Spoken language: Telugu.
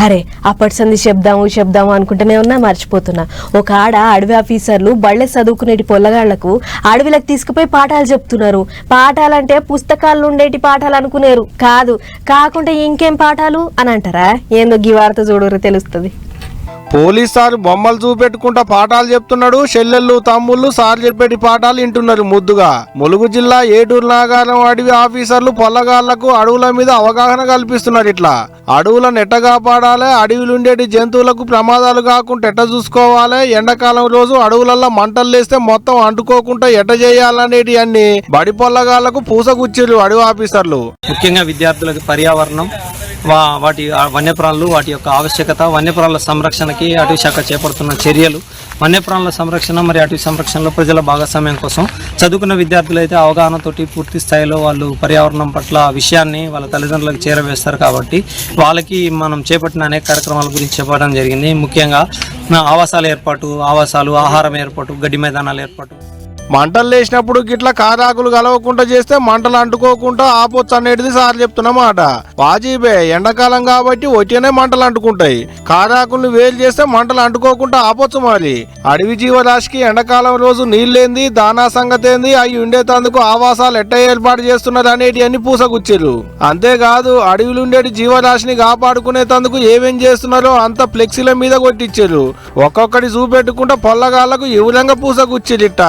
అరే అప్పటి సంది చెప్దాము చెప్దాము అనుకుంటూనే ఉన్నా మర్చిపోతున్నా. ఒక ఆడ అడవి ఆఫీసర్లు బళ్ళె చదువుకునేటి పొల్లగాళ్ళకు అడవిలకు తీసుకుపోయి పాఠాలు చెప్తున్నారు. పాఠాలంటే పుస్తకాల్లో ఉండేటి పాఠాలు అనుకునేరు. కాదు కాకుండా ఇంకేం పాఠాలు అని అంటారా? ఏందో గీ వార్త చూడరు తెలుస్తుంది. పోలీస్ సార్ బొమ్మలు చూపెట్టుకుంటా పాఠాలు చెప్తున్నాడు. చెల్లెళ్ళు తమ్ముళ్ళు సార్ చెప్పేటి పాఠాలు వింటున్నారు ముద్దుగా. ములుగు జిల్లా ఏటూరు నాగారం అడవి ఆఫీసర్లు పొల్లగాళ్ళకు అడవుల మీద అవగాహన కల్పిస్తున్నారు ఇట్లా. అడవులను ఎట్ట కాపాడాలి అడవిలుండేటి జంతువులకు ప్రమాదాలు కాకుండా ఎట్ట చూసుకోవాలి ఎండాకాలం రోజు అడవులలో మంటలు లేస్తే మొత్తం అంటుకోకుండా ఎట్ట చేయాలనేటి అన్ని బడి పొల్లగాళ్ళకు పూసగుచ్చిర్రు అడవి ఆఫీసర్లు. ముఖ్యంగా విద్యార్థులకు పర్యావరణం వాటి వన్యప్రాణులు వాటి యొక్క ఆవశ్యకత వన్యప్రాణుల సంరక్షణకి అటవీ శాఖ చేపడుతున్న చర్యలు. వన్యప్రాణుల సంరక్షణ మరియు అటవీ సంరక్షణలో ప్రజల భాగస్వామ్యం కోసం చదువుకున్న విద్యార్థులు అయితే అవగాహనతోటి పూర్తి స్థాయిలో వాళ్ళు పర్యావరణం పట్ల విషయాన్ని వాళ్ళ తల్లిదండ్రులకు చేరవేస్తారు కాబట్టి వాళ్ళకి మనం చేపట్టిన అనేక కార్యక్రమాల గురించి చెప్పడం జరిగింది. ముఖ్యంగా ఆవాసాల ఏర్పాటు ఆవాసాలు ఆహారం ఏర్పాటు గడ్డి మైదానాల ఏర్పాటు. మంటలు లేచినప్పుడు గిట్ల కారాకులు కలవకుండా చేస్తే మంటలు అంటుకోకుండా ఆపొచ్చు అనేది సార్ చెప్తున్నమాట వాజీబే ఎండాకాలం కాబట్టి వచ్చేనే మంటలు అంటుకుంటాయి. కారాకుల్ని వేలు చేస్తే మంటలు అంటుకోకుండా ఆపొచ్చు మరి. అడవి జీవరాశికి ఎండాకాలం రోజు నీళ్ళేంది దానా సంగతి ఏంది అవి ఉండేటందుకు ఆవాసాలు ఎట్ట ఏర్పాటు చేస్తున్నారు అనేటి అన్ని పూసగుచ్చిర్రు. అంతేకాదు అడవిలు ఉండేటి జీవరాశిని కాపాడుకునేటందుకు ఏమేం చేస్తున్నారో అంత ఫ్లెక్సీల మీద కొట్టించారు ఒక్కొక్కటి చూపెట్టుకుంటా పొల్లగాళ్ళకు ఈ విధంగా పూసగుచ్చిరిట్ట